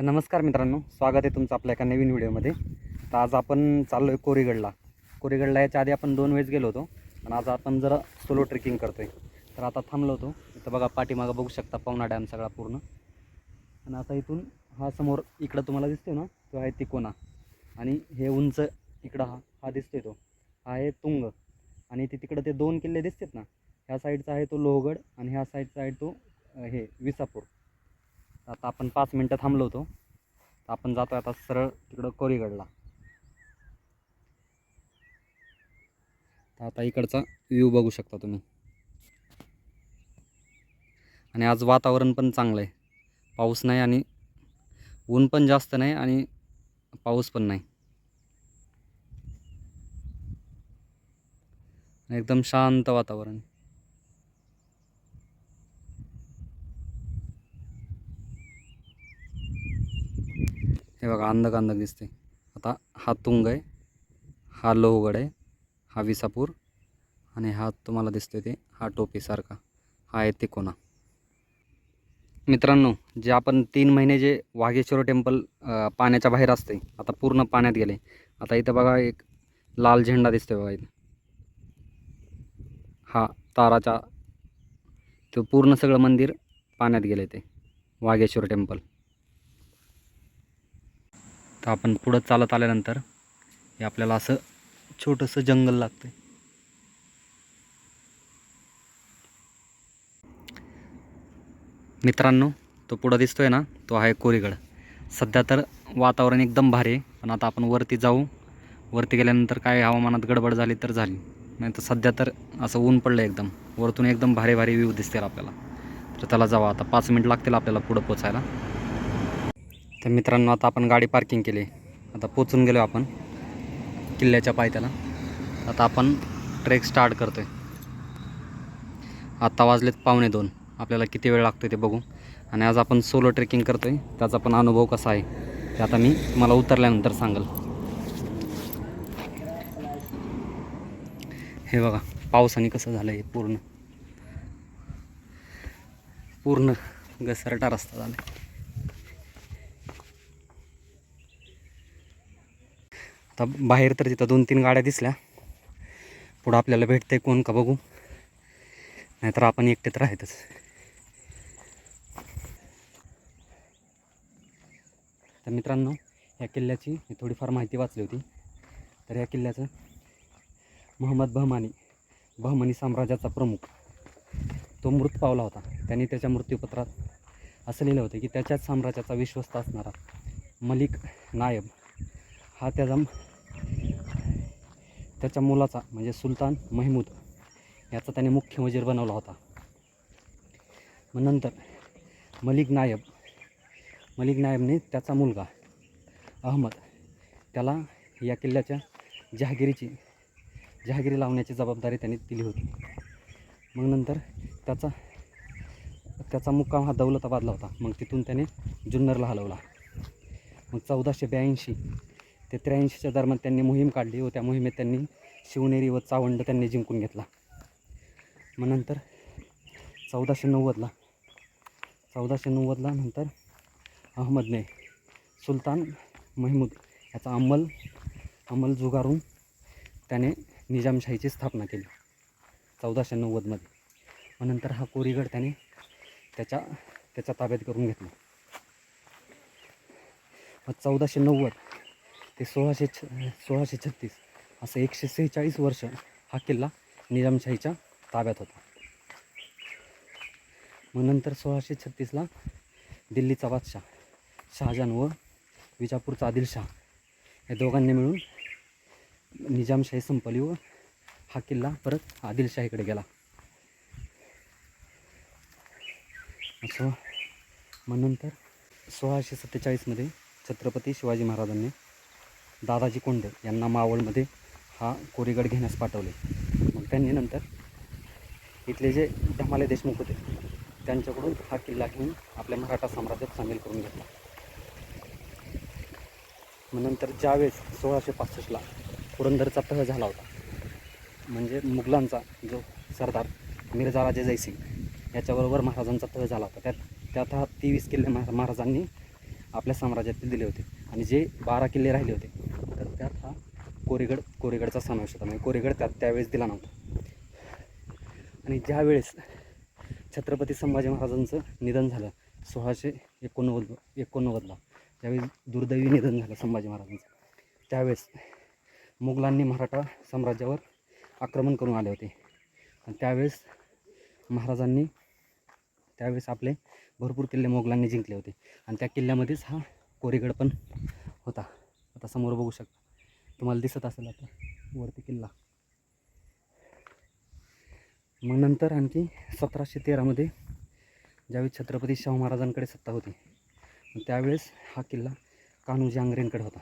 तर नमस्कार मित्रांनो स्वागत आहे तुमचं आपल्या एका नवीन व्हिडिओमध्ये. तर आज आपण चाललो आहे कोरीगडला. कोरीगडला याच्या आधी आपण दोन वेळेस गेलो होतो पण आज आपण जरा सोलो ट्रेकिंग करतो आहे तर आता थांबलो होतो. इथं बघा पाठीमागं बघू शकता पवना डॅम सगळा पूर्ण. आणि आता इथून हा समोर इकडं तुम्हाला दिसतो ना तो आहे तिकोना. आणि हे उंच इकडं हा हा दिसतोय तो. हा आहे तुंग. आणि ते तिकडं ते दोन किल्ले दिसतात ना ह्या साईडचा आहे तो लोहगड आणि ह्या साईडचा आहे तो हे विसापूर. आता आपण पाच मिनटं थांबलो होतो. तर आपण जातो आता सरळ तिकडं कोरीगडला. तर आता इकडचा व्ह्यू बघू शकता तुम्ही. आणि आज वातावरण पण चांगलं आहे पाऊस नाही आणि ऊन पण जास्त नाही आणि पाऊस पण नाही. एकदम शांत वातावरण. हे बघा अंधक अंधक दिसते आता हा तुंग आहे हा लोहगड आहे हा विसापूर आणि हा तुम्हाला दिसतोय ते हा टोपीसारखा हा आहे तिकोना. मित्रांनो जे आपण तीन महिने जे वाघेश्वर टेम्पल पाण्याच्या बाहेर असते आता पूर्ण पाण्यात गेले. आता इथं बघा एक लाल झेंडा दिसतोय बघा इथं. हा ताराचा तो पूर्ण सगळं मंदिर पाण्यात गेले ते वाघेश्वर टेम्पल. तर आपण पुढं चालत आल्यानंतर हे आपल्याला असं छोटंसं जंगल लागतं मित्रांनो तो पुढं दिसतोय ना तो आहे कोरीगड सध्या तर वातावरण एकदम भारी आहे पण आता आपण वरती जाऊ. वरती गेल्यानंतर काय हवामानात गडबड झाली तर झाली. नाही तर सध्या तर असं ऊन पडलं एकदम. वरतून एकदम भारी भारी व्ह्यू दिसतील आपल्याला. तर त्याला जाऊ आता पाच मिनिट लागतील आपल्याला पुढं पोचायला. तर मित्रांनो आता आपण गाडी पार्किंग केली. आता पोचून गेलो आपण किल्ल्याच्या पायथ्याला. आता आपण ट्रेक स्टार्ट करतो आहे आत्ता वाजलेत पावणे दोन. आपल्याला किती वेळ लागतो ते बघू. आणि आज आपण सोलो ट्रेकिंग करतो आहे त्याचा पण अनुभव कसा आहे ते आता मी तुम्हाला उतरल्यानंतर सांगल. हे बघा पावसाने कसं झालं आहे पूर्ण. पूर्ण घसरटा रस्ता झाला आता बाहेर तर तिथं दोन तीन गाड्या दिसल्या. पुढं आपल्याला भेटते कोण का बघू. नाहीतर आपण एकटे तर आहेतच तर मित्रांनो या किल्ल्याची मी थोडीफार माहिती वाचली होती. तर या किल्ल्याचं मोहम्मद बहमानी बहमनी साम्राज्याचा प्रमुख तो मृत पावला होता. त्यांनी त्याच्या मृत्यूपत्रात असं लिहिलं होतं की त्याच्याच साम्राज्याचा विश्वस्त असणारा मलिक नायब हा त्याचा त्याच्या मुलाचा म्हणजे सुलतान महमूद याचा त्याने मुख्य वजीर बनवला होता. मग नंतर मलिक नायब मलिक नायबने त्याचा मुलगा अहमद त्याला या किल्ल्याच्या जहागिरीची जहागिरी लावण्याची जबाबदारी त्याने दिली होती. मग नंतर त्याचा त्याचा मुक्काम हा दौलताबादला होता. मग तिथून त्याने जुन्नरला हलवला. मग चौदाशे ब्याऐंशी ते त्र्याऐंशीच्या दरम्यान त्यांनी मोहीम काढली व त्या मोहिमेत त्यांनी शिवनेरी व चावंड त्यांनी जिंकून घेतला. मग नंतर चौदाशे नव्वदला चौदाशे नव्वदला नंतर अहमदने सुलतान महमूद याचा अंमल अंमल जुगारून त्याने निजामशाहीची स्थापना केली चौदाशे नव्वदमध्ये. मग नंतर हा कोरीगड त्याने त्याच्या त्याच्या ताब्यात करून घेतला. मग चौदाशे नव्वद ते सोळाशे छ सोळाशे छत्तीस. असं एकशे सेहेचाळीस वर्ष हा किल्ला निजामशाहीच्या ताब्यात होता. मग नंतर सोळाशे छत्तीसला दिल्लीचा बादशाह शहाजहान व विजापूरचा आदिलशाह या दोघांनी मिळून निजामशाही संपली व हा किल्ला परत आदिलशाहीकडे गेला. असं मग नंतर सोळाशे सत्तेचाळीसमध्ये छत्रपती शिवाजी महाराजांनी दादाजी कोंडे यांना मावळमध्ये हा कोरीगड घेण्यास पाठवले. मग त्यांनी नंतर इथले जे धमाले देशमुख होते त्यांच्याकडून हा किल्ला घेऊन आपल्या मराठा साम्राज्यात सामील करून घेतला. मग नंतर ज्यावेळेस सोळाशे पासष्टला पुरंदरचा तह झाला होता म्हणजे मुघलांचा जो सरदार मिर्झा राजे जयसिंग याच्याबरोबर महाराजांचा तह झाला होता. त्यात त्यात हा तेवीस किल्ले महा महाराजांनी आपल्या साम्राज्यातील दिले होते आणि जे बारा किल्ले राहिले होते कोरेगड कोरेगडचा समावेश होता म्हणजे कोरेगड त्यात त्यावेळेस दिला नव्हता. आणि ज्यावेळेस छत्रपती संभाजी महाराजांचं निधन झालं सोळाशे एकोणनव्वद एकोणनव्वदला ज्यावेळेस दुर्दैवी निधन झालं संभाजी महाराजांचं त्यावेळेस मुघलांनी मराठा साम्राज्यावर आक्रमण करून आले होते. आणि त्यावेळेस महाराजांनी त्यावेळेस आपले भरपूर किल्ले मोगलांनी जिंकले होते. आणि त्या किल्ल्यामध्येच हा कोरेगड पण होता. आता समोर बघू शकता. तुम्हाला दिसत असेल आता वरती किल्ला. मग नंतर आणखी सतराशे तेरामध्ये ज्यावेळी छत्रपती शाहू महाराजांकडे सत्ता होती त्यावेळेस हा किल्ला कान्होजी आंग्रेंकडे होता.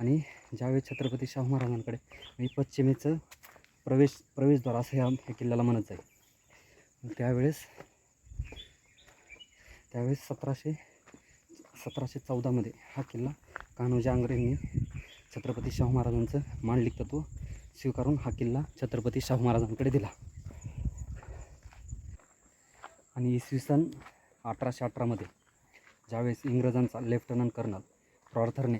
आणि ज्यावेळेस छत्रपती शाहू महाराजांकडे म्हणजे पश्चिमेचं प्रवेश प्रवेशद्वार असं ह्या ह्या किल्ल्याला म्हणत जाईल. त्यावेळेस त्यावेळेस सतराशे सतराशे चौदामध्ये हा किल्ला कान्होजी आंग्रेंनी छत्रपती शाहू महाराजांचं मांडलिक तत्व स्वीकारून हा किल्ला छत्रपती शाहू महाराजांकडे दिला. आणि इसवी सन अठराशे अठरामध्ये ज्यावेळेस इंग्रजांचा लेफ्टनंट कर्नल प्रॉर्थरने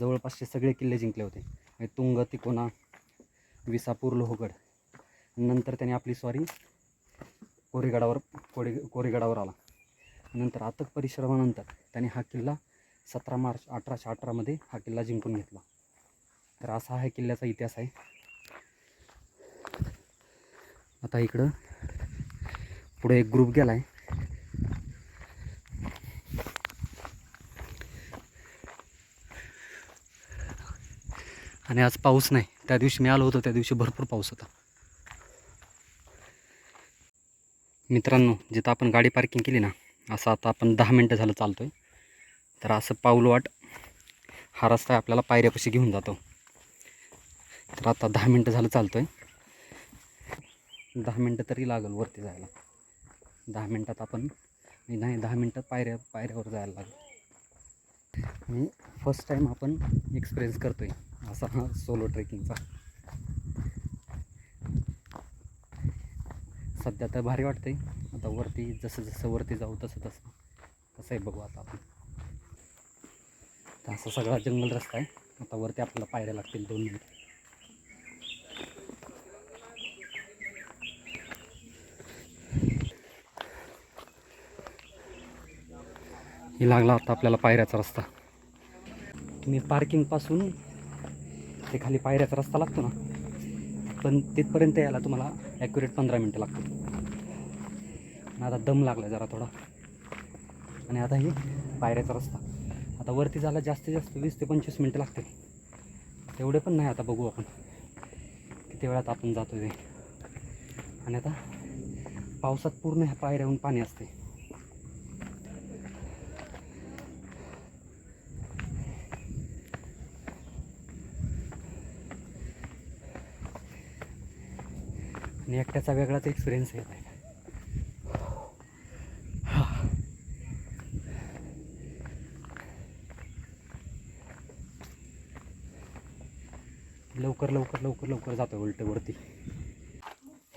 जवळपासचे सगळे किल्ले जिंकले होते. म्हणजे तुंग तिकोना विसापूर लोहगड. नंतर त्याने आपली स्वारी कोरेगडावर कोरे कोरेगडावर आला. नंतर अथक परिश्रमानंतर त्याने हा किल्ला सतरा मार्च अठराशे अठरामध्ये हा किल्ला जिंकून घेतला. तर असा हा किल्ल्याचा इतिहास आहे. आता इकडं पुढे एक ग्रुप गेला आहे आणि आज पाऊस नाही. त्या दिवशी मी आलो होतो त्या दिवशी भरपूर पाऊस होता. मित्रांनो जिथं आपण गाडी पार्किंग केली ना असं आता आपण दहा मिनटं झालं चालतो आहे तर असं पाऊलवाट हा रस्ता आपल्याला पायऱ्यापाशी घेऊन जातो. तर आता दहा मिनटं झालं चालतो आहे दहा मिनटं तरी लागेल वरती जायला. दहा मिनटात आपण नाही नाही दहा मिनटात पायऱ्या पायऱ्यावर जायला लागेल. आणि फर्स्ट टाईम आपण एक्सपिरियन्स करतो आहे असा हा सोलो ट्रेकिंगचा सध्या तर भारी वाटतंय. आता वरती जसं जसं वरती जाऊ तसं तसं कसं आहे बघू आता आपण. तर असा सगळा जंगल रस्ता आहे. आता वरती आपल्याला पायऱ्या लागतील दोन मिनिट. ही लागला आता आपल्याला पायऱ्याचा रस्ता. तुम्ही पार्किंगपासून ते खाली पायऱ्याचा रस्ता लागतो ना पण तिथपर्यंत यायला तुम्हाला ॲक्युरेट पंधरा मिनटं लागतात आता दम लागला जरा थोडा. आणि आता ही पायऱ्याचा रस्ता. आता वरती जायला जास्तीत जास्त वीस ते पंचवीस मिनटं लागतील. तेवढे पण नाही आता बघू आपण. किती वेळात आपण जातो ते. आणि आता पावसात पूर्ण ह्या पायऱ्याहून पाणी असते. आणि एकट्याचा वेगळाच एक्सपिरियन्स येत आहे.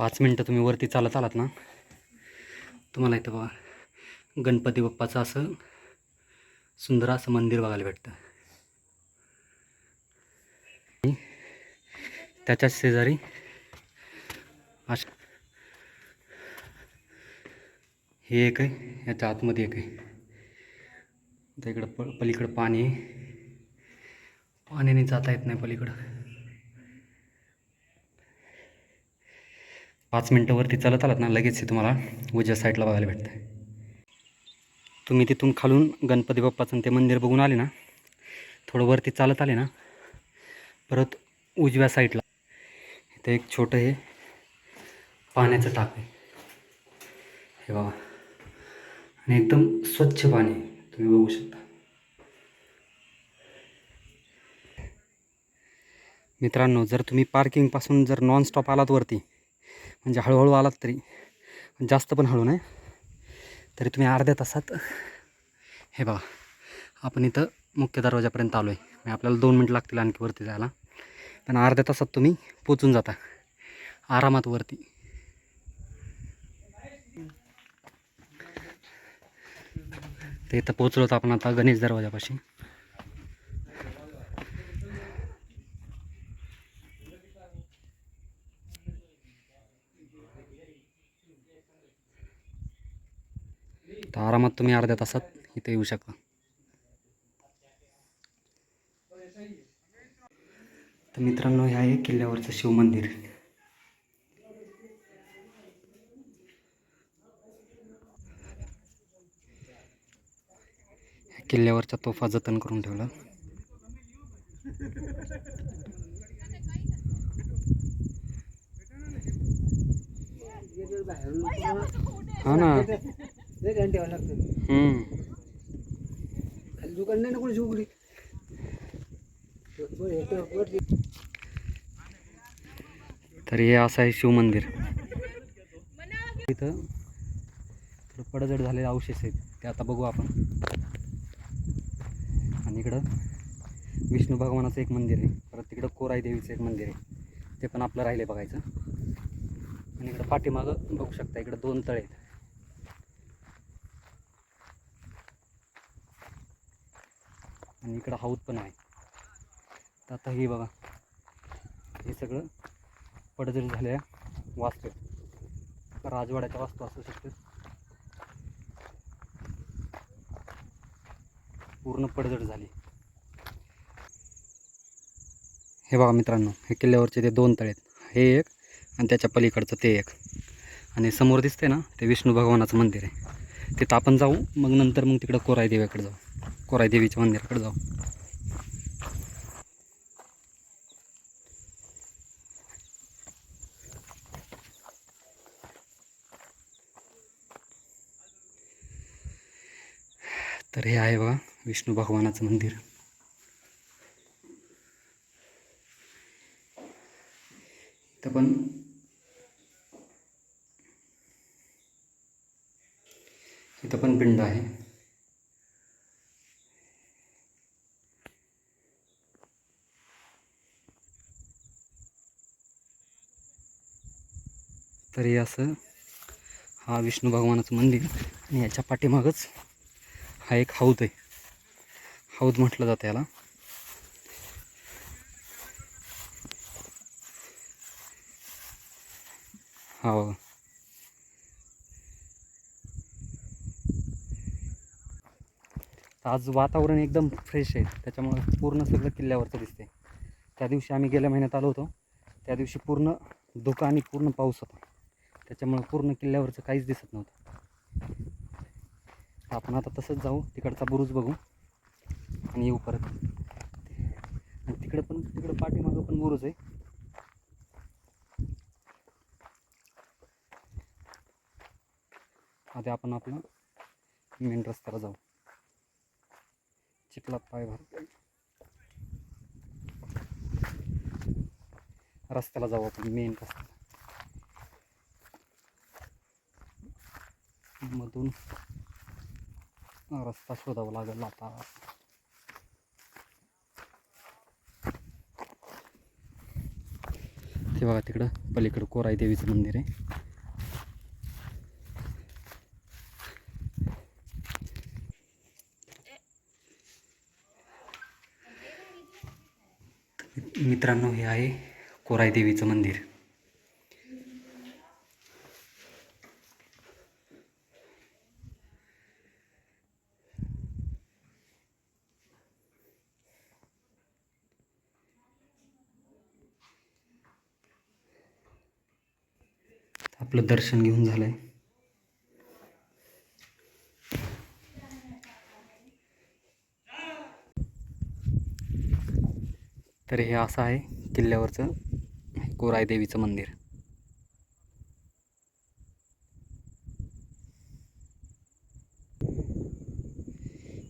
पाच मिनटं तुम्ही वरती चालत आलात ना तुम्हाला इथं बघा गणपती बाप्पाचं असं सुंदर असं मंदिर बघायला भेटतं. त्याच्याच शेजारी अशा हे एक आहे याच्या आतमध्ये एक आहे. त्या इकडं प पलीकडं पाणी आहे. पाण्याने जाता येत नाही पलीकडं. पाच मिनटं वरती चालत आलात ना लगेच हे तुम्हाला उजव्या साईडला बघायला भेटतं तुम्ही तिथून खालून गणपती बाप्पाचं ते मंदिर बघून आले ना थोडं वरती चालत आले ना परत उजव्या साईडला इथं एक छोटं हे पाण्याचं टाक आहे. हे बाबा आणि एकदम स्वच्छ पाणी तुम्ही बघू शकता. मित्रांनो जर तुम्ही पार्किंगपासून जर नॉनस्टॉप आलात वरती म्हणजे हळूहळू आलात तरी. जास्त पण हळू नाही. तरी तुम्ही अर्ध्या तासात. हे बघा आपण इथं मुख्य दरवाजापर्यंत आलो आहे म्हणजे आपल्याला दोन मिनटं लागतील आणखी वरती जायला. पण अर्ध्या तासात तुम्ही पोचून जाता. आरामात वरती. तर इथं पोचलो होतो आपण आता गणेश दरवाजापाशी. तर आरामात तुम्ही अर्ध्या तासात इथे येऊ शकता. तर मित्रांनो हे आहे किल्ल्यावरचं शिवमंदिर ह्या किल्ल्यावरचा तोफा जतन करून ठेवला. हा ना. हम्म. दुकान नाही ना कोणी उघडी तर हे असं आहे शिवमंदिर इथं थोडं पडझड झालेले अवशेष आहेत ते आता बघू आपण. आणि इकडं विष्णू भगवानाचं एक मंदिर आहे परत तिकडं कोराई देवीचं एक मंदिर आहे ते पण आपलं राहिले बघायचं. आणि इकडं पाठीमागं बघू शकता इकडं दोन तळे आहेत. इकडं हौद पण आहे. तर आता हे बघा. हे सगळं पडझड झालेल्या वास्तू. राजवाड्याच्या वास्तू असू शकतात. पूर्ण पडझड झाली. हे बघा मित्रांनो हे किल्ल्यावरचे ते दोन तळे आहेत. हे एक आणि त्याच्या पलीकडचं ते एक. आणि समोर दिसते ना ते विष्णू भगवानाचं मंदिर आहे. तिथं आपण जाऊ मग नंतर मग तिकडं कोराई देवीकडे जाऊ. कोराई देवीच्या मंदिराकडे जाऊ. तर हे आहे बघा विष्णू भगवानाचं मंदिर. इथं पण इथं पण पिंड आहे तर हे असं हा विष्णू भगवानाचं मंदिर आणि याच्या पाठीमागच हा एक हौद आहे. हौद म्हटलं जातं याला. हा आज वातावरण एकदम फ्रेश आहे. त्याच्यामुळं पूर्ण सगळं किल्ल्यावरचं दिसते त्या दिवशी आम्ही गेल्या महिन्यात आलो होतो. त्या दिवशी पूर्ण धुका आणि पूर्ण पाऊस होता. त्याच्यामुळं पूर्ण किल्ल्यावरचं काहीच दिसत नव्हतं. आपण आता तसंच जाऊ तिकडचा बुरुज बघू आणि येऊ परत. आणि तिकडं पण तिकडं पाठीमागं पण बुरुज आहे. आता आपण आपला मेन रस्त्याला जाऊ. चिखलात पाय भर. रस्त्याला जाऊ आपण मेन रस्त्याला. मधून रस्ता शोधावा लागेल आता. ते बघा तिकडं पलीकडं कोराई देवीचं मंदिर आहे. मित्रांनो हे आहे कोराई देवीचं मंदिर. आपलं दर्शन घेऊन झालंय. तर हे असं आहे किल्ल्यावरचं कोरायदेवीचं मंदिर.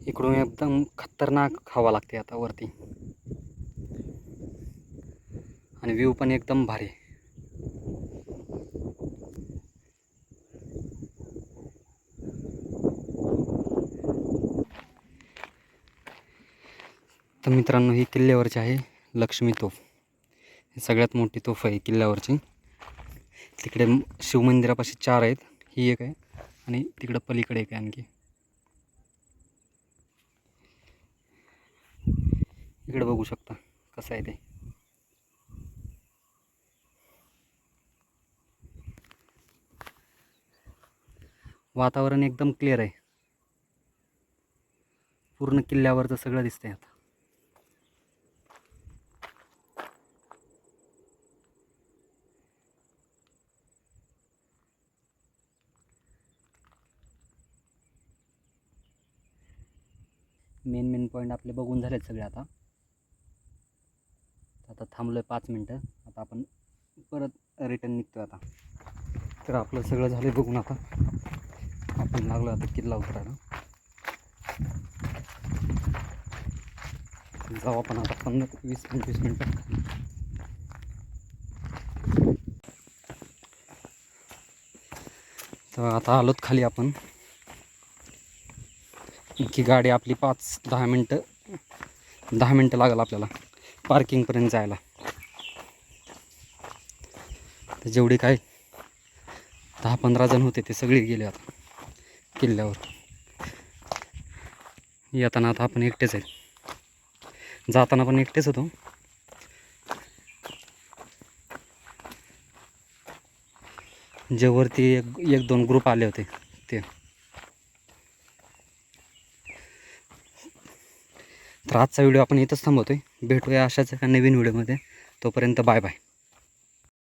इकडून एकदम खतरनाक हवा लागते आता वरती. आणि व्ह्यू पण एकदम भारी. तर मित्रांनो ही किल्ल्यावरची आहे लक्ष्मी तोफ. ही सगळ्यात मोठी तोफ आहे किल्ल्यावरची. तिकडे शिवमंदिरापाशी चार आहेत. ही एक आहे आणि तिकडं पलीकडे एक आहे आणखी. इकडे बघू शकता कसं आहे ते. वातावरण एकदम क्लिअर आहे. पूर्ण किल्ल्यावरचं सगळं दिसतंय आता. आपले बघून झालेत सगळे आता. आता थांबलो आहे पाच मिनटं. आता आपण परत रिटर्न निघतो आता. तर आपलं सगळं झालं बघून आता. आपण लागलो आता किल्ला उतरायला. जाऊ आपण आता पंधरा वीस पंचवीस मिनटं. तर आता आलोत खाली आपण. की गाडी आपली पाच दहा मिनटं दहा मिनटं लागेल आपल्याला पार्किंगपर्यंत जायला. तर जेवढे काय दहा पंधरा जण होते ते सगळे गेले आता किल्ल्यावर. येताना आता आपण एकटेच आहे जाताना पण एकटेच होतो. जे वरती एक एक दोन ग्रुप आले होते ते तर आजचा व्हिडिओ आपण इथंच थांबवतोय. भेटूया अशाच एका नवीन व्हिडिओमध्ये. तोपर्यंत बाय बाय.